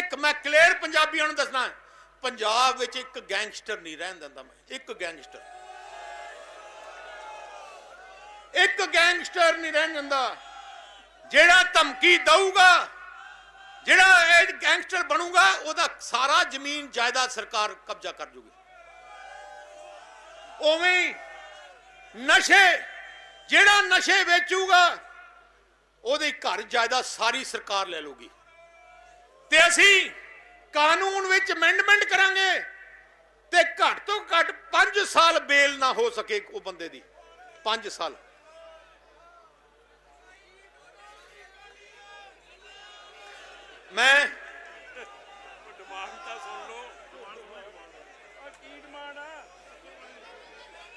ਇੱਕ ਮੈਂ ਕਲੀਅਰ ਪੰਜਾਬੀਆਂ ਨੂੰ ਦੱਸਣਾ ਪੰਜਾਬ ਵਿੱਚ ਇੱਕ ਗੈਂਗਸਟਰ ਨਹੀਂ ਰਹਿਣ ਦਿੰਦਾ ਮੈਂ, ਇੱਕ ਗੈਂਗਸਟਰ। ਇੱਕ ਗੈਂਗਸਟਰ ਨਹੀਂ ਰਹਿਣ ਦਿੰਦਾ, ਜਿਹੜਾ ਧਮਕੀ ਦਊਗਾ, ਜਿਹੜਾ ਇਹ ਗੈਂਗਸਟਰ ਬਣੂਗਾ, ਉਹਦਾ ਸਾਰਾ ਜ਼ਮੀਨ ਜਾਇਦਾਦ ਸਰਕਾਰ ਕਬਜ਼ਾ ਕਰ ਜੂਗੀ। ਉਵੇਂ ਨਸ਼ੇ, ਜਿਹੜਾ ਨਸ਼ੇ ਵੇਚੂਗਾ, ਉਹਦੇ ਘਰ ਜਾਇਦਾਦ ਸਾਰੀ ਸਰਕਾਰ ਲੈ ਲੂਗੀ ਤੇ ਅਸੀਂ ਕਾਨੂੰਨ ਵਿੱਚ ਅਮੈਂਡਮੈਂਟ ਕਰਾਂਗੇ ਤੇ ਘੱਟ ਤੋਂ ਘੱਟ 5 ਸਾਲ ਬੇਲ ਨਾ ਹੋ ਸਕੇ ਉਹ ਬੰਦੇ ਦੀ। 5 ਸਾਲ। ਮੈਂ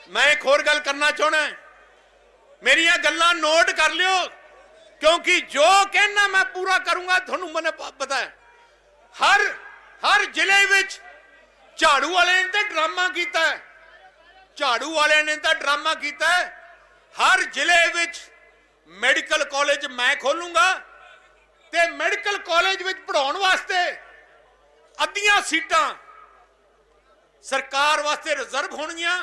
ਮੈਂ ਇੱਕ ਹੋਰ ਗੱਲ ਕਰਨਾ ਚਾਹਣਾ ਮੇਰੀਆਂ ਗੱਲਾਂ ਨੋਟ ਕਰ ਲਿਓ, ਕਿਉਂਕਿ ਜੋ ਕਹਿਣਾ ਮੈਂ ਪੂਰਾ ਕਰੂੰਗਾ, ਤੁਹਾਨੂੰ ਮੈਨੂੰ ਪਤਾ ਹੈ। ਹਰ ਹਰ ਜ਼ਿਲ੍ਹੇ ਵਿੱਚ ਝਾੜੂ ਵਾਲਿਆਂ ਨੇ ਤਾਂ ਡਰਾਮਾ ਕੀਤਾ ਹੈ। ਝਾੜੂ ਵਾਲਿਆਂ ਨੇ ਤਾਂ ਡਰਾਮਾ ਕੀਤਾ ਹੈ। ਹਰ ਜ਼ਿਲ੍ਹੇ ਵਿੱਚ ਮੈਡੀਕਲ ਕਾਲਜ ਮੈਂ ਖੋਲੂੰਗਾ ਤੇ ਮੈਡੀਕਲ ਕਾਲਜ ਵਿੱਚ ਪੜਾਉਣ ਵਾਸਤੇ ਅੱਧੀਆਂ ਸੀਟਾਂ ਸਰਕਾਰ ਵਾਸਤੇ ਰਿਜ਼ਰਵ ਹੋਣਗੀਆਂ,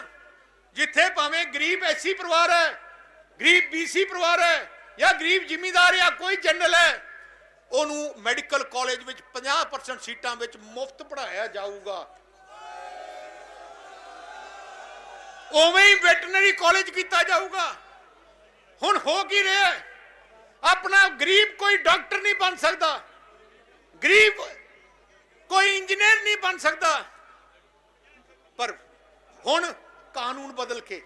ਜਿੱਥੇ ਭਾਵੇਂ ਗਰੀਬ ਐਸੀ ਪਰਿਵਾਰ ਹੈ, ਗਰੀਬ ਬੀਸੀ ਪਰਿਵਾਰ ਹੈ ਜਾਂ ਗਰੀਬ ਜ਼ਿਮੀਂਦਾਰ ਜਾਂ ਕੋਈ ਜਨਰਲ ਹੈ ਉਹਨੂੰ ਮੈਡੀਕਲ ਕਾਲਜ ਵਿੱਚ 50% ਸੀਟਾਂ ਵਿੱਚ ਮੁਫਤ ਪੜਾਇਆ ਜਾਊਗਾ। ਉਵੇਂ ਹੀ ਵੈਟਰਨਰੀ ਕਾਲਜ ਕੀਤਾ ਜਾਊਗਾ। ਹੁਣ ਹੋ ਕੀ ਰਿਹਾ ਆਪਣਾ ਗਰੀਬ ਕੋਈ ਡਾਕਟਰ ਨਹੀਂ ਬਣ ਸਕਦਾ। ਗਰੀਬ ਕੋਈ ਇੰਜੀਨੀਅਰ ਨਹੀਂ ਬਣ ਸਕਦਾ। ਪਰ ਹੁਣ ਕਾਨੂੰਨ ਬਦਲ ਕੇ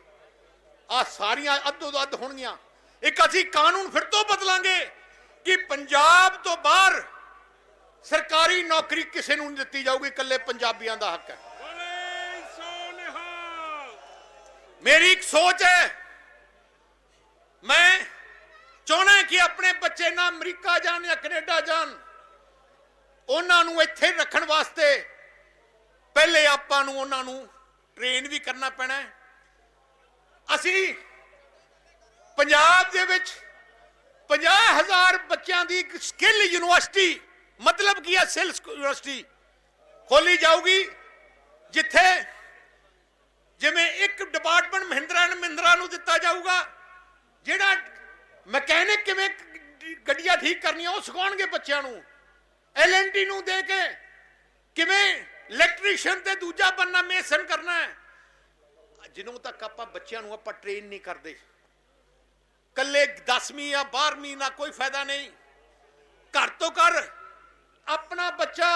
ਆ ਸਾਰੀਆਂ ਅੱਧੋ ਅੱਧ ਹੋਣਗੀਆਂ। ਇੱਕ ਅਸੀਂ ਕਾਨੂੰਨ ਫਿਰ ਤੋਂ ਬਦਲਾਂਗੇ। ਕਿ ਪੰਜਾਬ ਤੋਂ ਬਾਹਰ ਸਰਕਾਰੀ ਨੌਕਰੀ ਕਿਸੇ ਨੂੰ ਨਹੀਂ ਦਿੱਤੀ ਜਾਊਗੀ ਇਕੱਲੇ ਪੰਜਾਬੀਆਂ ਦਾ ਹੱਕ ਹੈ। ਮੇਰੀ ਇੱਕ ਸੋਚ ਹੈ। ਮੈਂ ਚਾਹਣਾ ਕਿ ਆਪਣੇ ਬੱਚੇ ਨਾ ਅਮਰੀਕਾ ਜਾਣ ਜਾਂ ਕੈਨੇਡਾ ਜਾਣ। ਉਹਨਾਂ ਨੂੰ ਇੱਥੇ ਰੱਖਣ ਵਾਸਤੇ ਪਹਿਲੇ ਆਪਾਂ ਨੂੰ ਉਹਨਾਂ ਨੂੰ ਟ੍ਰੇਨ ਵੀ ਕਰਨਾ ਪੈਣਾ ਹੈ। ਅਸੀਂ ਪੰਜਾਬ ਦੇ ਵਿੱਚ 50000 ਬੱਚਿਆਂ ਦੀ ਸਕਿੱਲ ਯੂਨੀਵਰਸਿਟੀ, ਮਤਲਬ ਕੀ ਹੈ ਸਿਲਸ ਯੂਨੀਵਰਸਿਟੀ, ਖੋਲੀ ਜਾਊਗੀ, ਜਿੱਥੇ ਜਿਵੇਂ ਇੱਕ ਡਿਪਾਰਟਮੈਂਟ ਮਹਿੰਦਰਾ ਐਂਡ ਮਹਿੰਦਰਾ ਨੂੰ ਦਿੱਤਾ ਜਾਊਗਾ, ਜਿਹੜਾ ਮਕੈਨਿਕ ਕਿਵੇਂ ਗੱਡੀਆਂ ਠੀਕ ਕਰਨੀਆਂ, ਉਹ ਸਿਖਾਉਣਗੇ ਬੱਚਿਆਂ ਨੂੰ। ਐਲਐਨਟੀ ਨੂੰ ਦੇ ਕੇ ਕਿਵੇਂ ਇਲੈਕਟ੍ਰੀਸ਼ੀਅਨ ਤੇ ਦੂਜਾ ਬੰਨਾ ਮੇਸਨ ਕਰਨਾ ਹੈ। ਜਿਨੋਂ ਤੱਕ ਆਪਾਂ ਬੱਚਿਆਂ ਨੂੰ ਆਪਾਂ ਟ੍ਰੇਨ ਨਹੀਂ ਕਰਦੇ। ਕੱਲੇ 10ਵੀਂ ਜਾਂ 12ਵੀਂ ਨਾਲ ਕੋਈ ਫਾਇਦਾ ਨਹੀਂ। ਘਰ ਤੋਂ ਕਰ ਆਪਣਾ ਬੱਚਾ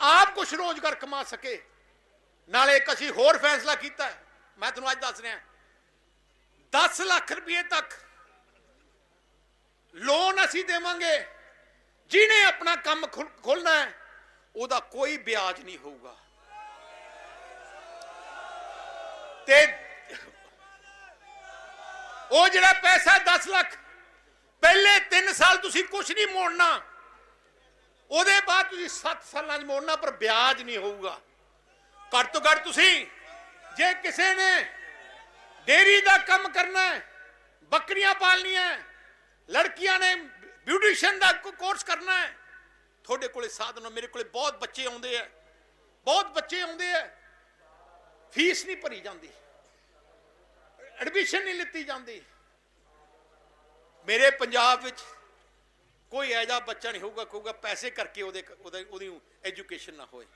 ਆਪ ਕੁਝ ਰੋਜ਼ਗਾਰ ਕਮਾ ਸਕੇ। ਨਾਲੇ ਇੱਕ ਅਸੀਂ ਹੋਰ ਫੈਸਲਾ ਕੀਤਾ ਮੈਂ ਤੁਹਾਨੂੰ ਅੱਜ ਦੱਸ ਰਿਹਾ। 10 ਲੱਖ ਰੁਪਏ ਤੱਕ ਲੋਨ ਅਸੀਂ ਦੇਵਾਂਗੇ। ਜਿਹਨੇ ਆਪਣਾ ਕੰਮ ਖੋਲਣਾ ਹੈ, ਉਹਦਾ ਕੋਈ ਵਿਆਜ ਨਹੀਂ ਹੋਊਗਾ। ਤੇ ਉਹ ਜਿਹੜਾ ਪੈਸਾ 10 ਲੱਖ ਪਹਿਲੇ 3 ਸਾਲ ਤੁਸੀਂ ਕੁਝ ਨਹੀਂ ਮੋੜਨਾ। ਉਹਦੇ ਬਾਅਦ ਤੁਸੀਂ 7 ਸਾਲਾਂ 'ਚ ਮੋੜਨਾ ਪਰ ਵਿਆਜ ਨਹੀਂ ਹੋਊਗਾ। ਘੱਟ ਤੋਂ ਘੱਟ ਤੁਸੀਂ ਜੇ ਕਿਸੇ ਨੇ ਡੇਰੀ ਦਾ ਕੰਮ ਕਰਨਾ ਹੈ ਬੱਕਰੀਆਂ ਪਾਲਣੀਆਂ ਹੈ, ਲੜਕੀਆਂ ਨੇ ਬਿਊਟੀਸ਼ੀਅਨ ਦਾ ਕੋਰਸ ਕਰਨਾ ਹੈ ਤੁਹਾਡੇ ਕੋਲੇ ਸਾਧਨ ਹੋ ਮੇਰੇ ਕੋਲੇ ਬਹੁਤ ਬੱਚੇ ਆਉਂਦੇ ਆ। ਬਹੁਤ ਬੱਚੇ ਆਉਂਦੇ ਆ। ਫੀਸ ਨਹੀਂ ਭਰੀ ਜਾਂਦੀ। ਐਡਮਿਸ਼ਨ ਨਹੀਂ ਲਿੱਤੀ ਜਾਂਦੀ। ਮੇਰੇ ਪੰਜਾਬ ਵਿੱਚ ਕੋਈ ਐਜਾ ਬੱਚਾ ਨਹੀਂ ਹੋਊਗਾ, ਕਹੂਗਾ ਪੈਸੇ ਕਰਕੇ ਉਹਦੇ ਉਹਦੇ, ਉਹਦੀ ਐਜੂਕੇਸ਼ਨ ਨਾ ਹੋਏ।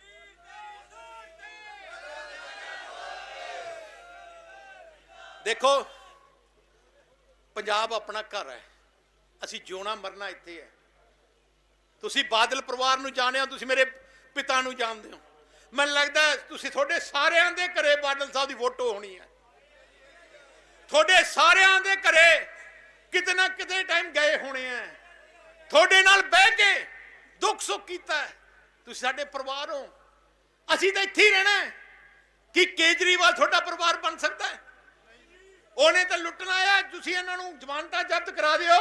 ਦੇਖੋ, ਪੰਜਾਬ ਆਪਣਾ ਘਰ ਹੈ। ਅਸੀਂ ਜਿਉਣਾ ਮਰਨਾ ਇੱਥੇ ਹੈ। ਤੁਸੀਂ ਬਾਦਲ ਪਰਿਵਾਰ ਨੂੰ ਜਾਣਿਆ ਤੁਸੀਂ ਮੇਰੇ ਪਿਤਾ ਨੂੰ ਜਾਣਦੇ ਹੋ। ਮੈਨੂੰ ਲੱਗਦਾ ਤੁਸੀਂ ਤੁਹਾਡੇ ਸਾਰਿਆਂ ਦੇ ਘਰੇ ਬਾਦਲ ਸਾਹਿਬ ਦੀ ਫੋਟੋ ਹੋਣੀ ਹੈ। ਤੁਹਾਡੇ ਸਾਰਿਆਂ ਦੇ ਘਰੇ ਕਿਤੇ ਨਾ ਕਿਤੇ ਟਾਈਮ ਗਏ ਹੋਣੇ ਆ। ਤੁਹਾਡੇ ਨਾਲ ਬਹਿ ਕੇ ਦੁੱਖ ਸੁੱਖ ਕੀਤਾ ਤੁਸੀਂ ਸਾਡੇ ਪਰਿਵਾਰ ਹੋ। ਅਸੀਂ ਤਾਂ ਇੱਥੇ ਹੀ ਰਹਿਣਾ ਕਿ ਕੇਜਰੀਵਾਲ ਤੁਹਾਡਾ ਪਰਿਵਾਰ ਬਣ ਸਕਦਾ ਉਹਨੇ ਤਾਂ ਲੁੱਟਣਾ ਆਇਆ। ਤੁਸੀਂ ਇਹਨਾਂ ਨੂੰ ਜ਼ਮਾਨਤਾਂ ਜ਼ਬਤ ਕਰਾ ਦਿਓ।